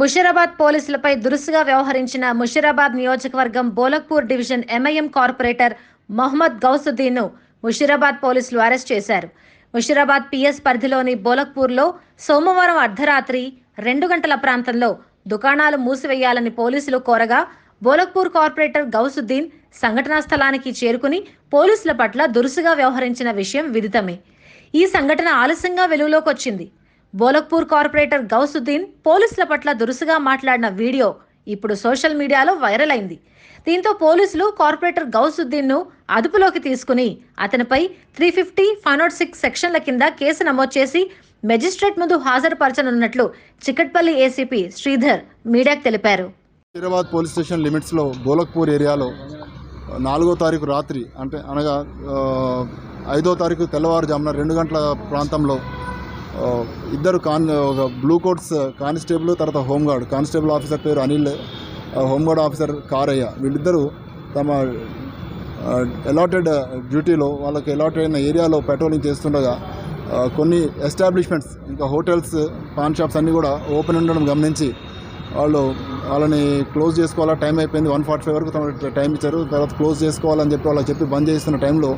ముషీరాబాద్ పోలీసులపై దురుసుగా వ్యవహరించిన ముషీరాబాద్ నియోజకవర్గం Bholakpur division MIM corporator Mohammed గౌసుద్దీన్ను Musheerabad పోలీసులు అరెస్ట్ చేశారు. ముషీరాబాద్ పిఎస్ పరిధిలోని బోలక్పూర్లో సోమవారం అర్ధరాత్రి రెండు గంటల ప్రాంతంలో దుకాణాలు మూసివేయాలని పోలీసులు కోరగా బోలక్పూర్ కార్పొరేటర్ గౌసుద్దీన్ సంఘటనా స్థలానికి చేరుకుని పోలీసుల పట్ల దురుసుగా వ్యవహరించిన విషయం విదితమే. ఈ సంఘటన ఆలస్యంగా వెలుగులోకి వచ్చింది. బోలక్పూర్ కార్పొరేటర్ గౌసుద్దీన్ పోలీసుల పట్ల దురుసుగా మాట్లాడిన వీడియో ఇప్పుడు సోషల్ మీడియాలో వైరల్ అయింది. దీంతో పోలీసులు కార్పొరేటర్ గౌసుద్దీన్ను అదుపులోకి తీసుకుని అతనిపై three fifty five not six సెక్షన్ల కింద కేసు నమోదు చేసి మెజిస్ట్రేట్ ముందు హాజరుపరచనున్నట్లు చికట్పల్లి ఏసీపీ శ్రీధర్ మీడియాకు తెలిపారు. హైదరాబాద్ పోలీస్ స్టేషన్ లిమిట్స్లో గోలక్పూర్ ఏరియాలో నాలుగో తారీఖు రాత్రి అంటే అనగా ఐదో తారీఖు తెల్లవారుజామున రెండు గంటల ప్రాంతంలో ఇద్దరు కాన్ ఒక బ్లూ కోట్స్ కానిస్టేబుల్ తర్వాత హోంగార్డ్ కానిస్టేబుల్ ఆఫీసర్ పేరు అనిల్ హోంగార్డ్ ఆఫీసర్ కారయ్య. వీళ్ళిద్దరూ తమ అలాటెడ్ డ్యూటీలో వాళ్ళకి అలాట్ అయిన ఏరియాలో పెట్రోలింగ్ చేస్తుండగా కొన్ని ఎస్టాబ్లిష్మెంట్స్ ఇంకా హోటల్స్ పాన్ షాప్స్ అన్నీ కూడా ఓపెన్ ఉండడం గమనించి వాళ్ళు వాళ్ళని క్లోజ్ చేసుకోవాలా? టైం అయిపోయింది వన్ ఫార్టీ ఫైవ్ వరకు తమ టైం ఇచ్చారు. తర్వాత క్లోజ్ చేసుకోవాలని చెప్పి వాళ్ళకి చెప్పి బంద్ చేస్తున్న టైంలో